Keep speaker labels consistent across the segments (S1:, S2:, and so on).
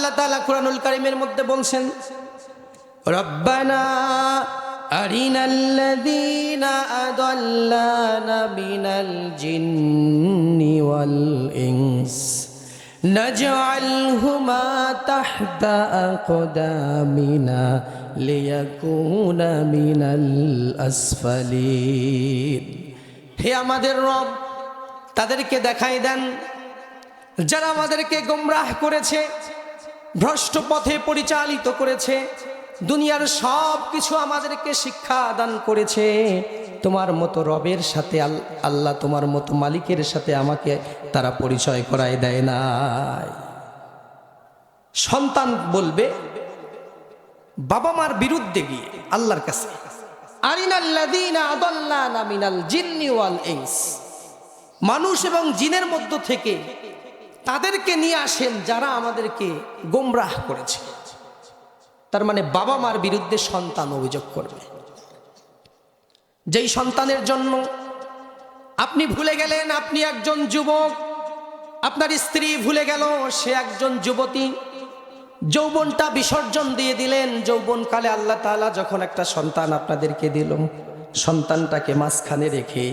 S1: আল্লাহ তাআলা কুরআনুল কারীমের মধ্যে বলছেন রব্বানা আরিনাল্লাযীনা আদাল্লানা মিনাল জিন্নি ওয়াল ইনস نجعلهما تحت أقدامنا ليكون من الأسفلين হে আমাদের রব তাদেরকে দেখাই দেন যারা আমাদেরকে গোমরাহ করেছে ভ্রষ্ট পথে পরিচালিত করেছে। দুনিয়ার সব কিছু আমাদেরকে শিক্ষা দান করেছে। তোমার মতো রবের সাথে আল- আল্লাহ তোমার মতো মালিকের সাথে আমাকে তারা পরিচয় করায় দেয় নাই। সন্তান বলবে বাবা মার বিরুদ্ধে গিয়ে আল্লাহর কাছে মানুষ এবং জিনের মধ্য থেকে তাদেরকে নিয়ে আসেন যারা আমাদেরকে গোমরাহ করেছে। তার মানে বাবা মার বিরুদ্ধে সন্তান অভিযোগ করবে। যেই সন্তানের জন্য আপনি ভুলে গেলেন, আপনি একজন যুবক, আপনার স্ত্রী ভুলে গেল, সে একজন যুবতী, যৌবনটা বিসর্জন দিয়ে দিলেন। যৌবনকালে আল্লাহ তাআলা যখন একটা সন্তান আপনাদেরকে দিল, সন্তানটাকে মাঝখানে রেখে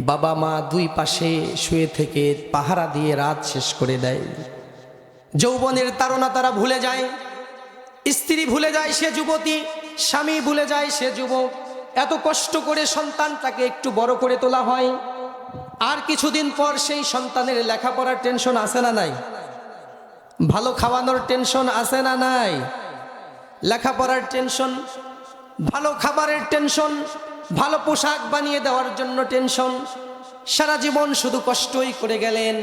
S1: বাবা মা দুই পাশে শুয়ে থেকে পাহারা দিয়ে রাত শেষ করে দেয়। যৌবনের তারা তারা ভুলে যায়। স্ত্রী ভুলে যায় সে যুবতী, স্বামী ভুলে যায় সে যুবক। এত কষ্ট করে সন্তানটাকে একটু বড় করে তোলা হয়। আর কিছুদিন পর সেই সন্তানের লেখাপড়ার টেনশন আসে না নাই? ভালো খাওয়ানোর টেনশন আছে না নাই? লেখাপড়ার টেনশন ভালো খাবারের টেনশন, ভালো পোশাক বানিয়ে দেওয়ার জন্য টেনশন। সারা জীবন শুধু কষ্টই করে গেলেন।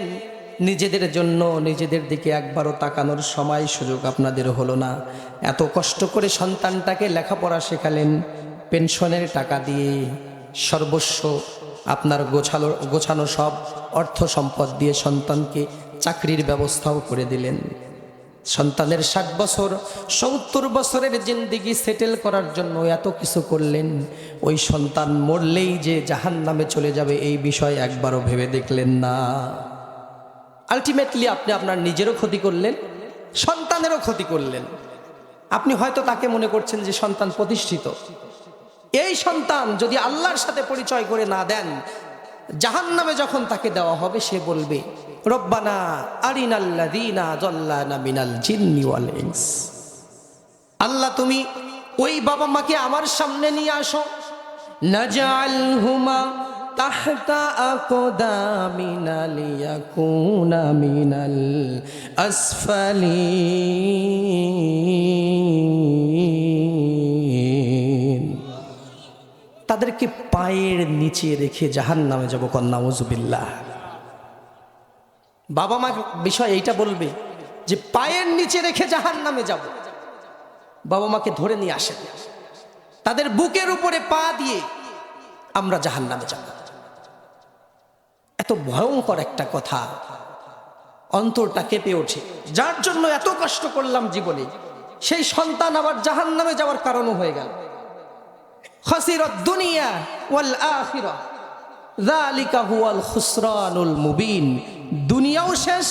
S1: নিজেদের জন্য, নিজেদের দিকে একবারও তাকানোর সময় সুযোগ আপনাদের হলো না। এত কষ্ট করে সন্তানটাকে লেখাপড়া শেখালেন, পেনশনের টাকা দিয়ে। সর্বস্ব আপনার গোছালো, গোছানো সব অর্থ সম্পদ দিয়ে সন্তানকে চাকরির ব্যবস্থাও করে দিলেন। সন্তানের ষাট বছর, সত্তর বছরের জিন্দিগি সেটেল করার জন্য এত কিছু করলেন। ওই সন্তান মরলেই যে জাহান নামে চলে যাবে এই বিষয় একবারও ভেবে দেখলেন না। আলটিমেটলি আপনি আপনার নিজেরও ক্ষতি করলেন, সন্তানেরও ক্ষতি করলেন। আপনি হয়তো তাকে মনে করছেন যে সন্তান প্রতিষ্ঠিত। এই সন্তান যদি আল্লাহর সাথে পরিচয় করে না দেন জাহান নামে যখন তাকে দেওয়া হবে সে বলবে রব্বানা আরিনাল্লাযীনা যাল্লানা মিনাল জিন্নি ওয়াল আল্লাহ, তুমি ওই বাবা মাকে আমার সামনে নিয়ে আসো। নাজআলহুমা তাহতা আকদামিনা লিয়াকুনা মিনাল আসফালিন। তাদেরকে পায়ের নিচে রেখে জাহান নামে যাব কন্যাউজুবিল্লাহ বাবা মা বিষয় এইটা বলবে যে পায়ের নিচে রেখে জাহান নামে যাব। বাবা মাকে ধরে নিয়ে আসেন। তাদের বুকের উপরে পা দিয়ে আমরা জাহান নামে যাব। এত ভয়ঙ্কর একটা কথা। অন্তরটা কেঁপে ওঠে। যার জন্য এত কষ্ট করলাম জীবনে, সেই সন্তান আবার জাহান নামে যাওয়ার কারণও হয়ে গেল। খসিরত দুনিয়া ওয়াল আখিরা। যালিকা হুয়াল খুসরানুল মুবিন। দুনিয়াও শেষ,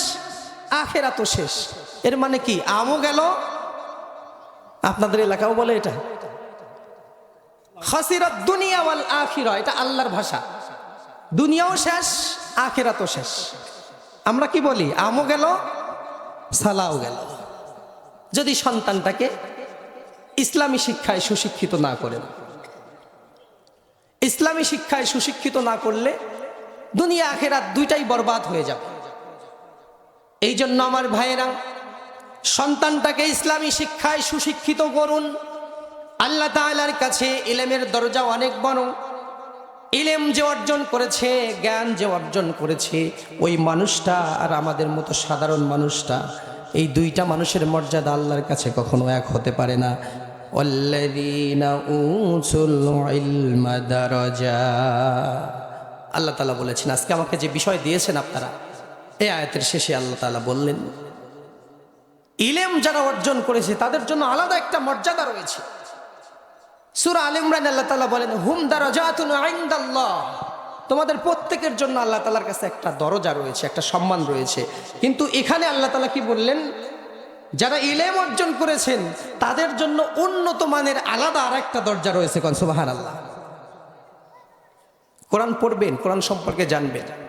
S1: আখেরাতও শেষ। এর মানে কি? আমও গেল, আপনাদের এলাকাও বলে এটা। খসিরত দুনিয়া ওয়াল আখিরা এটা আল্লাহর ভাষা। দুনিয়াও শেষ, আখেরাতও শেষ। আমরা কি বলি? আমও গেল, সালাও গেল। যদি সন্তানটাকে ইসলামী শিক্ষায় সুশিক্ষিত না করেন ইসলামী শিক্ষায় সুশিক্ষিত না করলে দুনিয়া আখেরাত দুইটাই বরবাদ হয়ে যাবে। এই জন্য আমার ভাইয়েরা, সন্তানটাকে ইসলামী শিক্ষায় সুশিক্ষিত করুন। আল্লাহ তালার কাছে ইলেমের দরজা অনেক বড়। ইলেম যে অর্জন করেছে, জ্ঞান যে অর্জন করেছে, ওই মানুষটা আর আমাদের মতো সাধারণ মানুষটা, এই দুইটা মানুষের মর্যাদা আল্লাহর কাছে কখনো এক হতে পারে না। আল্লাহ তালা বলেছেন, আজকে আমাকে যে বিষয় দিয়েছেন আপনারা এই আয়াতের শেষে আল্লাহ তালা বললেন, ইলেম যারা অর্জন করেছে, তাদের জন্য আলাদা একটা মর্যাদা রয়েছে। সুরা আল ইমরান আল্লাহ তালা বলেন, হুম দারাজাতুন ইনদাল্লাহ তোমাদের প্রত্যেকের জন্য আল্লাহ তালার কাছে একটা দরজা রয়েছে, একটা সম্মান রয়েছে। কিন্তু এখানে আল্লাহ তালা কি বললেন, যারা ইলেম অর্জন করেছেন, তাদের জন্য উন্নত মানের আলাদা আর একটা দরজা রয়েছে। কনসুবাহান আল্লাহ কোরআন পড়বেন, কোরআন সম্পর্কে জানবেন।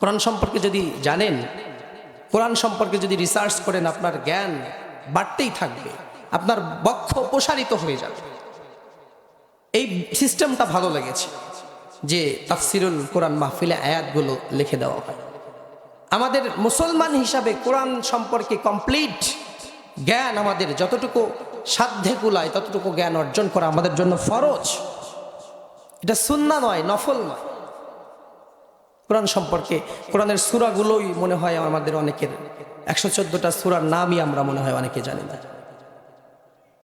S1: কোরআন সম্পর্কে যদি জানেন, কোরআন সম্পর্কে যদি রিসার্চ করেন, আপনার জ্ঞান বাড়তেই থাকবে, আপনার বক্ষ প্রসারিত হয়ে যাবে। এই সিস্টেমটা ভালো লেগেছে যে তাফসিরুল কোরআন মাহফিলে আয়াতগুলো লিখে দেওয়া হয়। আমাদের মুসলমান হিসাবে কোরআন সম্পর্কে কমপ্লিট জ্ঞান আমাদের যতটুকু সাধ্যে কুলায়, ততটুকু জ্ঞান অর্জন করা আমাদের জন্য ফরজ। এটা সুন্না নয়, নফল নয়। কোরআন সম্পর্কে, কোরআনের সুরাগুলোই মনে হয় আমাদের অনেকের, একশো চোদ্দটা সুরার নামই আমরা মনে হয় অনেকে জানি না।